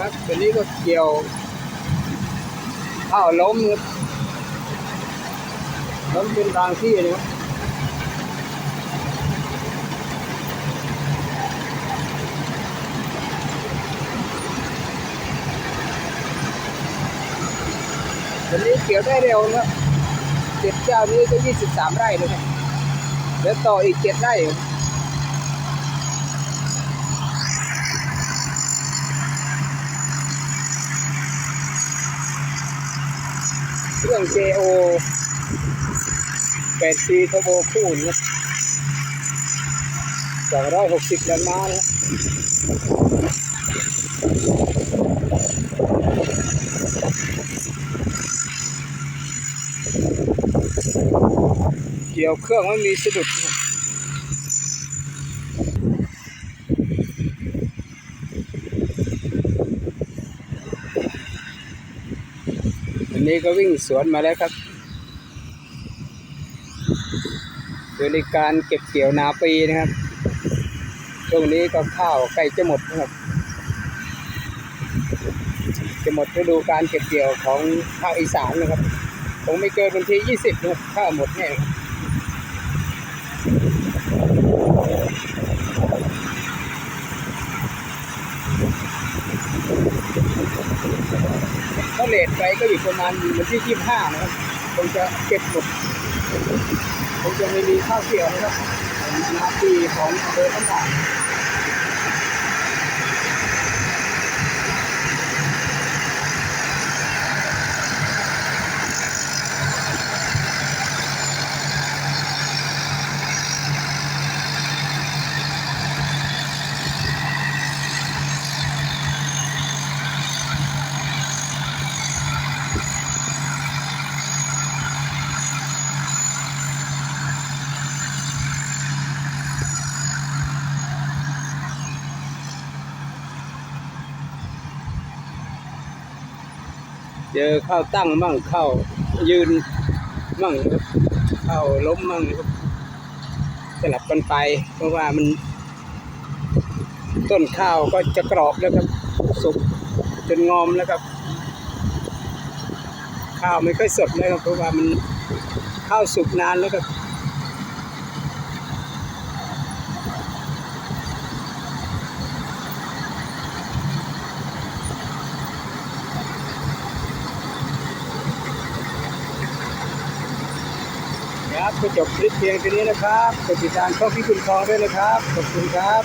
ครับตัวนี้ก็เกี่ยวข้าวล้มครับล้มเป็นบางที่นะครับตัวนี้เกี่ยวได้เร็วนะครับเจ็ดเจ้านี้ก็ยี่สิบสามไร่นะครับเดี๋ยวต่ออีกเจ็ดไร่ครับ เครื่อง JO 8 c Turbo คู่นะครับ260แรงม้านะครับเกี่ยวเครื่องไม่มีสะดุด วันนี้ก็วิ่งสวนมาแล้วครับบริการเก็บเกี่ยวนาปีนะครับ ช่วงนี้ก็ข้าวใกล้จะหมดนะครับ จะหมดฤดูการเก็บเกี่ยวของภาคอีสานนะครับ คงไม่เกินวันที่ 20นะครับข้าวหมดแน่ครับถ้า เลทไปก็อยู่ประมาณวันที่25นะครับคงจะเก็บหมดคงจะไม่มีข้าวเกี่ยวนะครับนาทีของอำเภอต้นทา เจอข้าวตั้งมั่งข้าวยืนมั่งเข้าวล้มมั่งสลับกันไป เพราะว่ามัน ต้นข้าวก็จะกรอบแล้วครับสุกจนงอมแล้วครับข้าวไม่ค่อยสดเลยครับเพราะว่ามันข้าวสุกนานแล้วครับ ครับก็จบคลิปเพียงแค่นี้นะครับกดติดตามช่องพี่คุณทองด้วยนะครับ ขอบคุณครับ